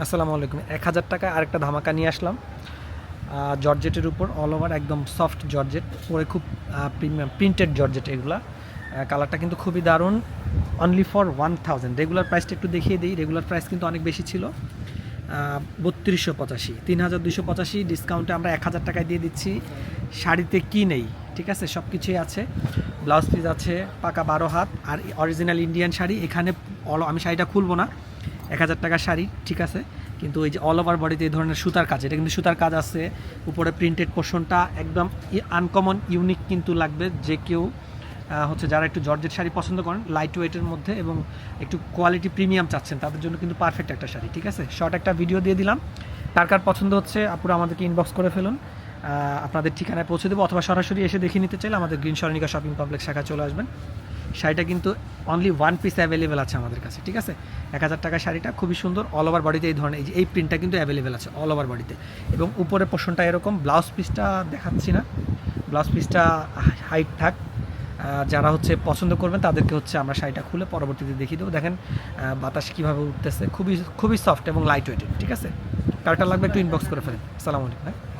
আসসালামু আলাইকুম। এক হাজার টাকা আরেকটা ধামাকা নিয়ে আসলাম। জর্জেটের উপর অল ওভার একদম সফট জর্জেট, পরে খুব প্রিন্টেড জর্জেট এগুলা। কালারটা কিন্তু খুবই দারুণ only for one thousand regular প্রাইসটা একটু দেখিয়ে দিই রেগুলার প্রাইস কিন্তু অনেক বেশি ছিল। বত্রিশশো পঁচাশি, তিন হাজার দুশো পঁচাশি ডিসকাউন্টে আমরা এক হাজার টাকায় দিয়ে দিচ্ছি। শাড়িতে কি নেই, ঠিক আছে? সব কিছুই আছে। ব্লাউজ পিস আছে, পাকা বারো হাত, আর অরিজিনাল ইন্ডিয়ান শাড়ি, এখানে all- আমি শাড়িটা খুলবো না। এক হাজার টাকার শাড়ি, ঠিক আছে? কিন্তু ওই যে অল ওভার বডিতে এই ধরনের সুতার কাজ, এটা কিন্তু সুতার কাজ আছে। উপরে প্রিন্টেড পোর্শনটা একদম আনকমন ইউনিক কিন্তু লাগবে যে কেউ হচ্ছে যারা একটু জর্জেট শাড়ি পছন্দ করেন লাইট ওয়েটের মধ্যে এবং একটু কোয়ালিটি প্রিমিয়াম চাচ্ছেন, তাদের জন্য কিন্তু পারফেক্ট একটা শাড়ি, ঠিক আছে? শর্ট একটা ভিডিও দিয়ে দিলাম। কার কার পছন্দ হচ্ছে, আপুরা আমাদেরকে ইনবক্স করে ফেলুন। আপনাদের ঠিকানায় পৌঁছে দেবো, অথবা সরাসরি এসে দেখে নিতে চাইলে আমাদের গ্রিন সরণিকা শপিং কমপ্লেক্স শাখা চলে আসবেন। শাড়িটা কিন্তু অনলি ওয়ান পিস অ্যাভেলেবেল আছে আমাদের কাছে, ঠিক আছে? এক হাজার টাকার শাড়িটা খুবই সুন্দর অল ওভার বডিতে এই ধরনের, এই প্রিন্টটা কিন্তু অ্যাভেলেবেল আছে অল ওভার বডিতে এবং উপরে পোর্শনটা এরকম ব্লাউজ পিসটা দেখাচ্ছি না ব্লাউজ পিসটা হাইট থাক যারা হচ্ছে পছন্দ করবেন তাদেরকে হচ্ছে আমরা শাড়িটা খুলে পরবর্তীতে দেখিয়ে দেবো। দেখেন বাতাস কীভাবে উঠতেছে, খুবই খুবই সফট এবং লাইট ওয়েটেড ঠিক আছে? কারটা লাগবে একটু ইনবক্স করে ফেলেন। আসসালামু আলাইকুম